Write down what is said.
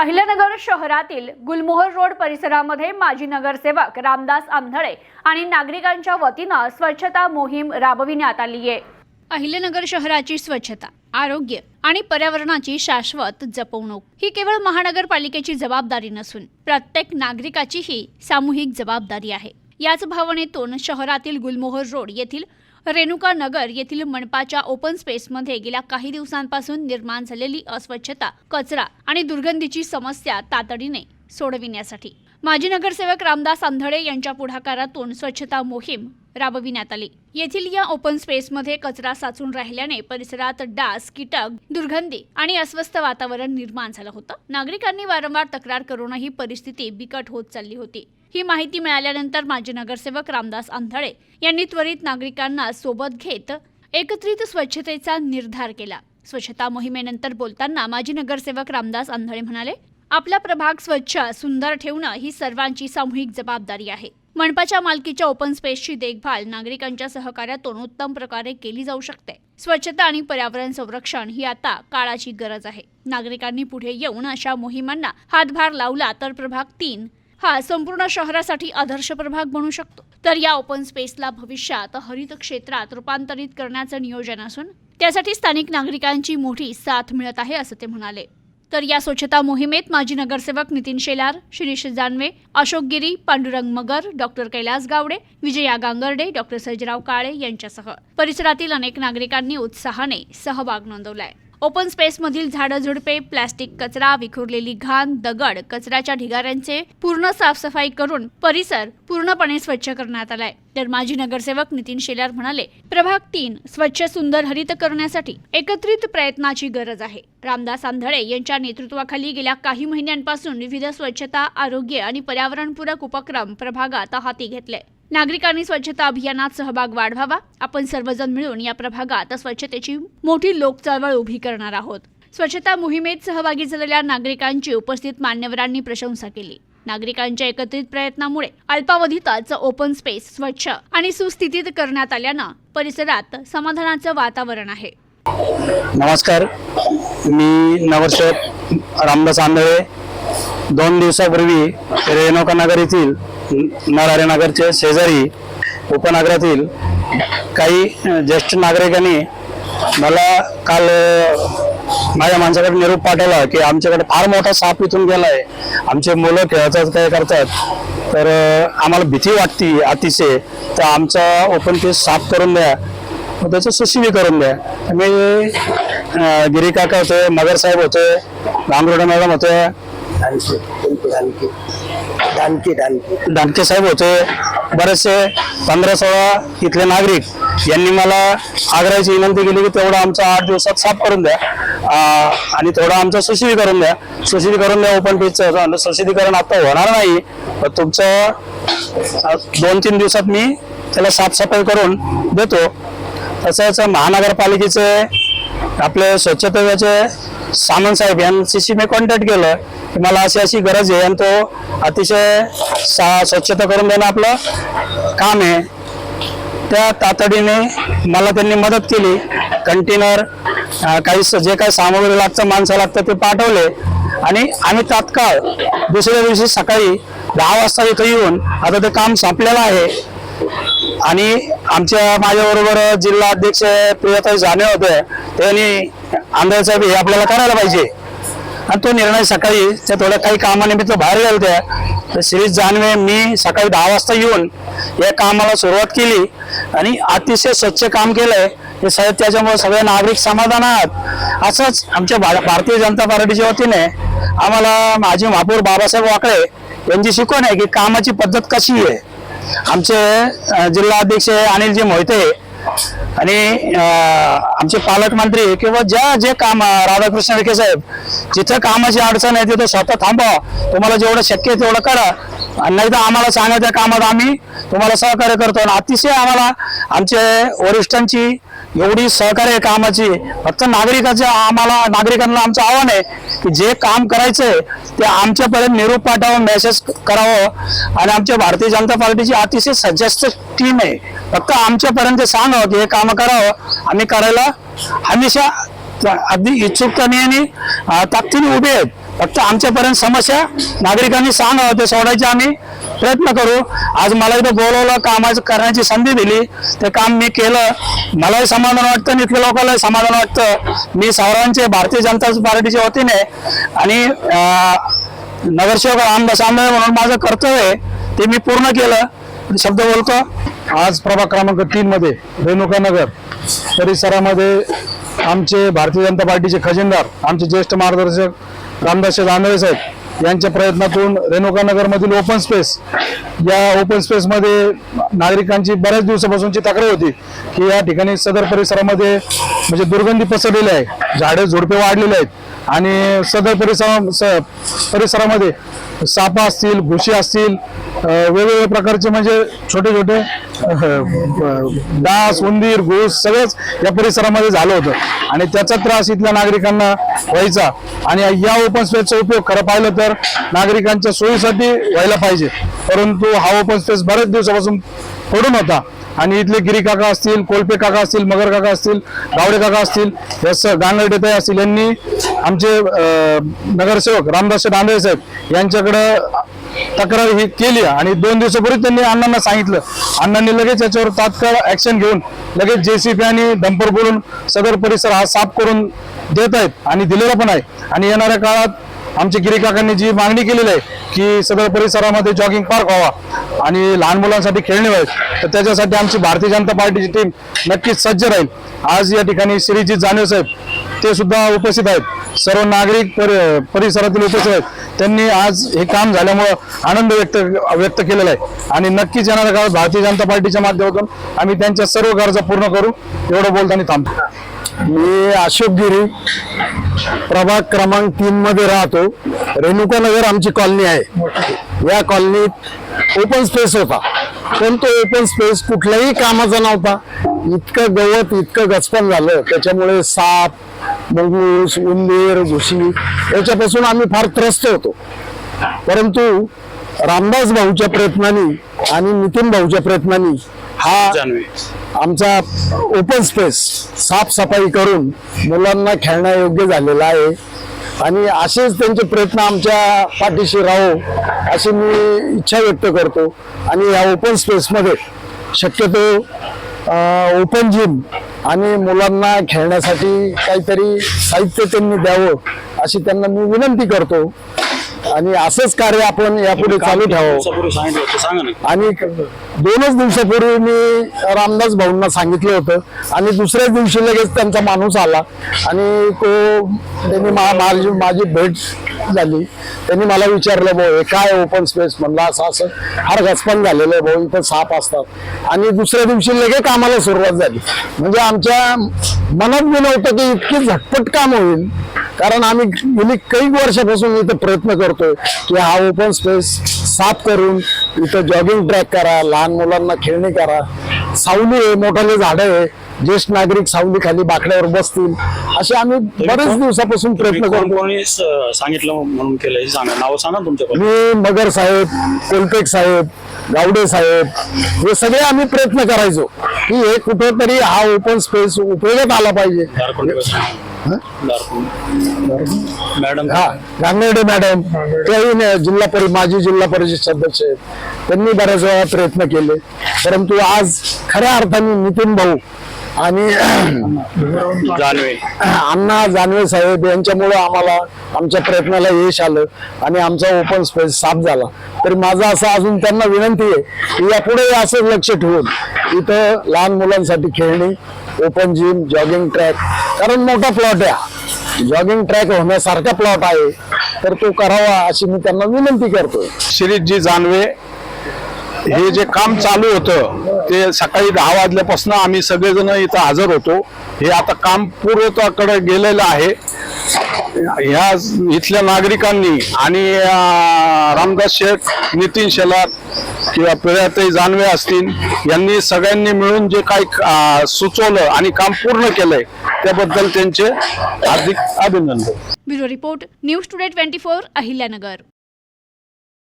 अहिल्यानगर शहरातील गुलमोहर रोड परिसरामध्ये माजी नगरसेवक रामदास आंधळे आणि नागरिकांच्या वतीनं स्वच्छता मोहीम राबविण्यात आली आहे. अहिल्यानगर शहराची स्वच्छता आरोग्य आणि पर्यावरणाची शाश्वत जपवणूक ही केवळ महानगरपालिकेची जबाबदारी नसून प्रत्येक नागरिकाची ही सामूहिक जबाबदारी आहे. याच भावनेतून शहरातील गुलमोहर रोड येथील रेणुका नगर येथील मनपाच्या ओपन स्पेसमध्ये गेल्या काही दिवसांपासून निर्माण झालेली अस्वच्छता कचरा आणि दुर्गंधीची समस्या तातडीने सोडविण्यासाठी माजी नगरसेवक रामदास आंधळे यांच्या पुढाकारातून स्वच्छता मोहीम राबविण्यात आली. येथील या ओपन स्पेसमध्ये कचरा साचून राहिल्याने परिसरात डास कीटक दुर्गंधी आणि अस्वस्थ वातावरण निर्माण झालं होतं. नागरिकांनी वारंवार तक्रार करूनही परिस्थिती बिकट होत चालली होती. ही माहिती मिळाल्यानंतर माजी नगरसेवक रामदास आंधळे यांनी त्वरित नागरिकांना सोबत घेत एकत्रित स्वच्छतेचा निर्धार केला. स्वच्छता मोहिमेनंतर बोलताना माजी नगरसेवक रामदास आंधळे म्हणाले आपला प्रभाग स्वच्छ सुंदर ठेवणं ही सर्वांची सामूहिक जबाबदारी आहे. मनपाच्या मालकीच्या ओपन स्पेसची देखभाल नागरिकांच्या सहकार्यातून उत्तम प्रकारे केली जाऊ शकते. स्वच्छता आणि पर्यावरण संरक्षण ही आता काळाची गरज आहे. नागरिकांनी पुढे येऊन अशा मोहिमांना हातभार लावला तर प्रभाग तीन हा संपूर्ण शहरासाठी आदर्श प्रभाग बनू शकतो. तर या ओपन स्पेसला भविष्यात हरित क्षेत्रात रूपांतरित करण्याचं नियोजन असून त्यासाठी स्थानिक नागरिकांची मोठी साथ मिळत आहे असं ते म्हणाले. तर या स्वच्छता मोहिमेत माजी नगरसेवक नितीन शेलार शिरीष जानवे अशोक गिरी पांडुरंग मगर डॉक्टर कैलास गावडे विजया गांगर्डे डॉक्टर सर्जराव काळे यांच्यासह. परिसरातील अनेक नागरिकांनी उत्साहाने सहभाग नोंदवलाय. ओपन स्पेसमधील झाडं झुडपे प्लास्टिक कचरा विखुरलेली घाण दगड कचऱ्याच्या ढिगाऱ्यांचे पूर्ण साफसफाई करून परिसर पूर्णपणे स्वच्छ करण्यात आलाय. तर माजी नगरसेवक नितीन शेलार म्हणाले प्रभाग तीन स्वच्छ सुंदर हरित करण्यासाठी एकत्रित प्रयत्नाची गरज आहे. रामदास आंधळे यांच्या नेतृत्वाखाली गेल्या काही महिन्यांपासून विविध स्वच्छता आरोग्य आणि पर्यावरणपूरक उपक्रम प्रभागात हाती घेतले. नागरिकांनी स्वच्छता अभियानात सहभाग वाढवावा. आपण सर्वजण मिळून या प्रभागात स्वच्छतेची मोठी लोकचळवळ उभी करणार आहोत. स्वच्छता मोहिमेत सहभागी झालेल्या नागरिकांची उपस्थित मान्यवरांनी प्रशंसा केली. नागरिकांच्या एकत्रित प्रयत्नामुळे अल्पावधीतच ओपन स्पेस स्वच्छ आणि सुस्थितीत करण्यात आल्यानं परिसरात समाधानाचं वातावरण आहे. नमस्कार. मी नगरसेवक रामदास आंधळे दोन दिवसापूर्वी रेणुका नगर येथील नरहरे नगरचे शेजारी उपनगरातील काही ज्येष्ठ नागरिकांनी मला काल माझ्या माणसाकडे निरोप पाठवला की आमच्याकडे फार मोठा साप इथून गेलाय. आमचे मुलं खेळतात काय करतात. तर आम्हाला भीती वाटती अतिशय. तर आमचा ओपन केस साफ करून द्या. मग त्याचं सुशिवी करून द्या. मी गिरी काका होते मगर साहेब होते गांगरोडे मॅडम होते दानके डानके दानके दानके दानके साहेब होते. बरेचसे पंधरा सोळा इथले नागरिक यांनी मला आग्रहाची विनंती केली की तेवढं आमचं आठ दिवसात साफ करून द्या. आणि थोडं आमचं सुशिवी करून द्या सुशिवी करून द्या ओपन पेजचं सुशिधीकरण आता होणार नाही. पण तुमचं दोन तीन दिवसात मी त्याला साफसफाई करून देतो. तसंच महानगरपालिकेचे आपले स्वच्छतेचे सामंत साहेब यांच्याशी मी कॉन्टॅक्ट केलं की मला अशी अशी गरज आहे. आणि तो अतिशय सा स्वच्छता करून देणं आपलं काम आहे. त्या तातडीने मला त्यांनी मदत केली. कंटेनर काही स- जे काही सामग्री लागतं माणसं लागतं ते पाठवले. आणि आम्ही तात्काळ दुसऱ्या दिवशी सकाळी दहा वाजता इथं येऊन आता ते काम संपलेलं आहे. आणि आमच्या माझ्याबरोबर जिल्हा अध्यक्ष प्रियताई जाणे होते. त्यांनी आमदार साहेब हे आपल्याला करायला पाहिजे. आणि तो निर्णय सकाळी त्या थोड्या काही कामानिमित्त बाहेर गेल्या होत्या. तर श्री जानवे मी सकाळी दहा वाजता येऊन या कामाला सुरुवात केली. आणि अतिशय स्वच्छ काम केलंय. हे साहेब त्याच्यामुळे सगळे नागरिक समाधान आहात. असंच आमच्या भा- भारतीय जनता पार्टीच्या वतीने आम्हाला माजी महापौर बाबासाहेब वाकळे यांची शिकवण आहे की कामाची पद्धत कशी आहे. आमचे जिल्हा अध्यक्ष अनिलजी मोहिते आणि आमचे पालकमंत्री किंवा ज्या जे काम राधाकृष्ण विखे साहेब जिथं कामाची अडचण आहे तिथं स्वतः थांबा. तुम्हाला जेवढं शक्य आहे तेवढं करा. आणि नाही तर आम्हाला सांगा त्या कामात आम्ही तुम्हाला सहकार्य करतो. आणि अतिशय आम्हाला आमचे वरिष्ठांची एवढी सहकार्य आहे कामाची. फक्त नागरिकाचे आम्हाला नागरिकांना आमचं आव्हान आहे की जे काम करायचंय ते आमच्यापर्यंत निरोप पाठावं मेसेज करावं. आणि आमच्या भारतीय जनता पार्टीची अतिशय सजेस्ट टीम आहे. फक्त आमच्यापर्यंत सांगावं की हे काम करावं. आम्ही करायला हमेशा अगदी इच्छुकपणे आणि ताकदीने उभे आहेत. फक्त आमच्यापर्यंत समस्या नागरिकांनी सांगावं ते सोडायचे आम्ही प्रयत्न करू. आज मला इथं बोलवलं कामाचं करण्याची संधी दिली. ते काम मी केलं. मलाही समाधान वाटतं आणि इथल्या लोकांनाही समाधान वाटतं. मी सर्वांचे भारतीय जनता पार्टीच्या वतीने आणि नगरसेवक रामदास आंबे म्हणून माझं कर्तव्य आहे ते मी पूर्ण केलं. शब्द बोलतो. आज प्रभाग क्रमांक तीन मध्ये रेणुकानगर परिसरामध्ये आमचे भारतीय जनता पार्टीचे खजिनदार आमचे ज्येष्ठ मार्गदर्शक रामदास दानवे साहेब यांच्या प्रयत्नातून रेणुकानगरमधील मधील ओपन स्पेस या ओपन स्पेस मध्ये नागरिकांची बऱ्याच दिवसापासूनची तक्रार होती की या ठिकाणी सदर परिसरामध्ये म्हणजे दुर्गंधी पसरलेली आहे झाडे झुडपे वाढलेले आहेत आणि सदर परिसरा परिसरामध्ये सापा असतील घुशी असतील वेगवेगळ्या प्रकारचे म्हणजे छोटे छोटे डास उंदीर घुस सगळंच या परिसरामध्ये झालं होतं. आणि त्याचा त्रास इथल्या नागरिकांना व्हायचा. आणि या ओपन स्पेसचा उपयोग खरं पाहिलं तर नागरिकांच्या सोयीसाठी व्हायला पाहिजे. परंतु हा ओपन स्पेस बऱ्याच दिवसापासून पडून होता. आणि इथले गिरी काका असतील कोलपे काका असतील मगर काका असतील गावडे काका असतील यस गांगर्डेताई असतील यांनी आमचे नगरसेवक रामदास दांदळे साहेब यांच्याकडं तक्रार ही केली आणि दोन दिवसापूर्वी त्यांनी अण्णांना सांगितलं. अण्णांनी लगेच याच्यावर तात्काळ ऍक्शन घेऊन लगेच जेसीबी आणि डंपर बोलून सदर परिसर हा साफ करून देत आहेत आणि दिलेला पण आहे. आणि येणाऱ्या काळात आमच्या गिरी काकांनी जी मागणी केलेली आहे की सदर परिसरामध्ये जॉगिंग पार्क व्हावा. आणि लहान मुलांसाठी खेळणे व्हावेत तर त्याच्यासाठी आमची भारतीय जनता पार्टीची टीम नक्कीच सज्ज राहील. आज या ठिकाणी श्रीजित जाणवे साहेब ते सुद्धा उपस्थित आहेत. सर्व नागरिक परिसरातील उपस्थित आहेत. त्यांनी आज हे काम झाल्यामुळं आनंद व्यक्त व्यक्त केलेला आहे. आणि नक्कीच येणाऱ्या काळात भारतीय जनता पार्टीच्या माध्यमातून आम्ही त्यांच्या सर्व गरजा पूर्ण करू. एवढं बोलताना थांबतो मी अशोक गिरी प्रभाग क्रमांक तीन मध्ये राहतो. रेणुका नगर आमची कॉलनी आहे. या कॉलनीत ओपन स्पेस होता. पण तो ओपन स्पेस कुठल्याही कामाचा नव्हता. इतकं गवत इतकं गचपण झालं. त्याच्यामुळे साप मंगूस उंदीर घुशी याच्यापासून आम्ही फार त्रस्त होतो. परंतु रामदास भाऊच्या प्रयत्नांनी आणि नितीन भाऊच्या प्रयत्नांनी हा आमचा ओपन स्पेस साफसफाई करून मुलांना खेळण्यायोग्य झालेला आहे. आणि असेच त्यांचे प्रयत्न आमच्या पाठीशी राहो अशी मी इच्छा व्यक्त करतो. आणि या ओपन स्पेसमध्ये शक्यतो ओपन जिम आणि मुलांना खेळण्यासाठी काहीतरी साहित्य त्यांनी द्यावं अशी त्यांना मी विनंती करतो. आणि असंच कार्य आपण यापुढे चालू ठेवावं. आणि दोनच दिवसापूर्वी मी रामदास भाऊंना सांगितलं होतं. आणि दुसऱ्याच दिवशी लगेच त्यांचा माणूस आला. आणि तो त्यांनी माझी माझी भेट झाली. त्यांनी मला विचारलं भाऊ हे काय ओपन स्पेस म्हणलं? असं असं. फार घसपण झालेलं आहे भाऊ इथं साप असतात. आणि दुसऱ्या दिवशी लगेच कामाला सुरुवात झाली. म्हणजे आमच्या मनात बी नव्हतं की इतकी झटपट काम होईल. कारण आम्ही गेली काही वर्षापासून इथं प्रयत्न करतोय की हा ओपन स्पेस साफ करून इथं जॉगिंग ट्रॅक करा लहान मुलांना खेळणी करा. सावली आहे मोठाले झाडं आहे. ज्येष्ठ नागरिक सावली खाली बाकड्यावर बसतील. असे आम्ही बरेच दिवसापासून प्रयत्न करतो कोणी स- सांगितलं म्हणून केलं? हे सांगा. नाव सांगा तुमच्या मी मगर साहेब कोलपेक साहेब गावडे साहेब हे सगळे आम्ही प्रयत्न करायचो की हे कुठेतरी हा ओपन स्पेस उपयोगात आला पाहिजे. मॅडम. हा मॅडम. त्याही जिल्हा परि माजी जिल्हा परिषद सदस्य आहेत. त्यांनी बऱ्याच वेळा प्रयत्न केले. परंतु आज खऱ्या अर्थाने नितीन भाऊ आणि जानवे अण्णा जानवे साहेब यांच्यामुळे आम्हाला आमच्या प्रयत्नाला यश आलं आणि आमचा ओपन स्पेस साफ झाला. तर माझं असं अजून त्यांना विनंती आहे की यापुढे असं लक्ष ठेवून इथं लहान मुलांसाठी खेळणी ओपन जिम जॉगिंग ट्रॅक कारण मोठा प्लॉट आहे जॉगिंग ट्रॅक होण्यासारखा प्लॉट आहे तर तो करावा अशी मी त्यांना विनंती करतोय. श्रीजी जानवे हे जे काम चालू होतं ते सकाळी दहा वाजल्यापासून आम्ही सगळेजण इथं हजर होतो. हे आता काम पूर्वत्वाकडे गेलेलं आहे. ह्या इथल्या नागरिकांनी आणि रामदास शेठ नितीन शेलार किंवा पिळ्याताई जानवे असतील यांनी सगळ्यांनी मिळून जे काही सुचवलं आणि काम पूर्ण केलंय त्याबद्दल त्यांचे हार्दिक अभिनंदन. Bureau report news today twenty four Ahilyanagar.